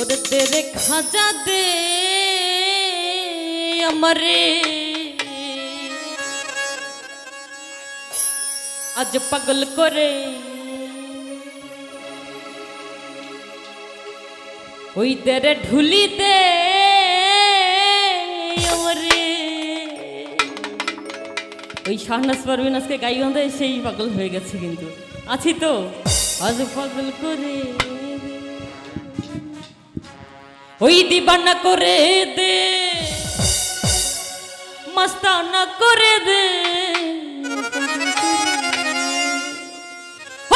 ওরে তেরে খাজা দে আমারে। আজ পাগল করে ওই তেরে ঢুলি দে ওই শাহনাজ পারভিনাজকে গাই গান্ধে সেই পাগল হয়ে গেছে কিন্তু। আছি তো, আজ পাগল করে। ওই দিবানা করে দে মস্তানা করে দে।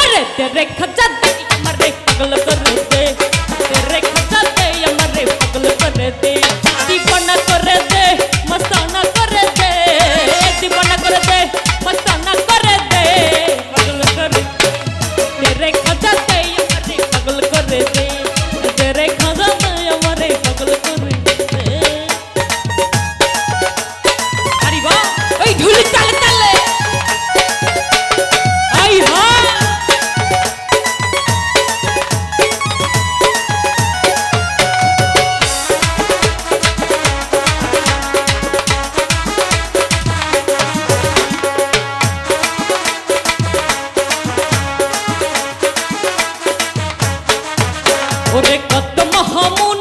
ওরে রে খাজা দে মারে পাগল করে ওরে কত মহামুনি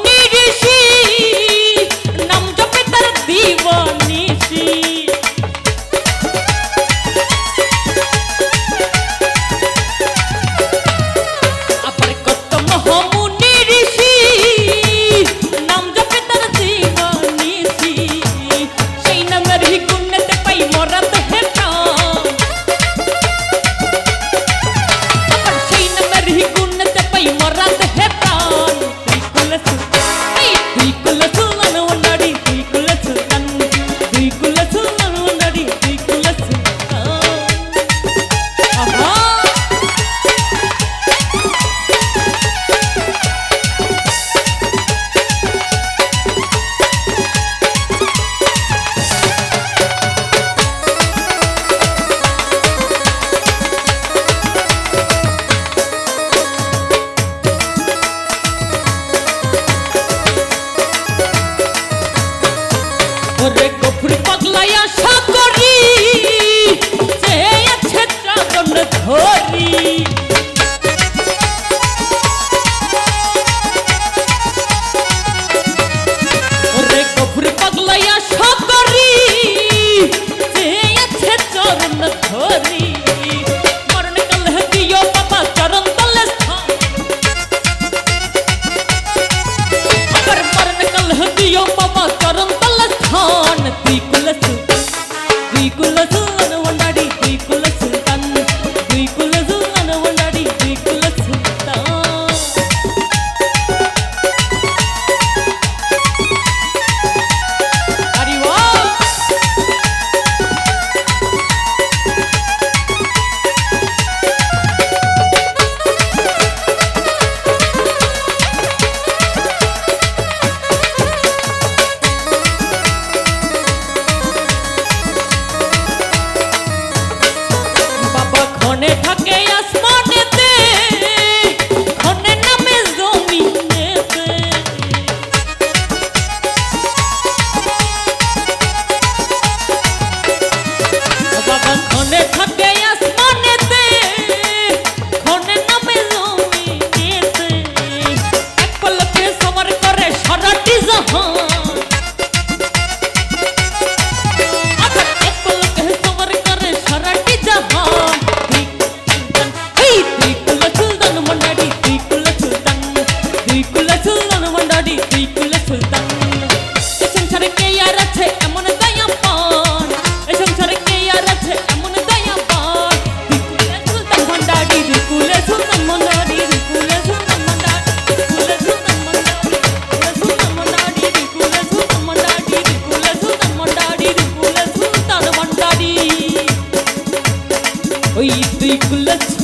குலச்சி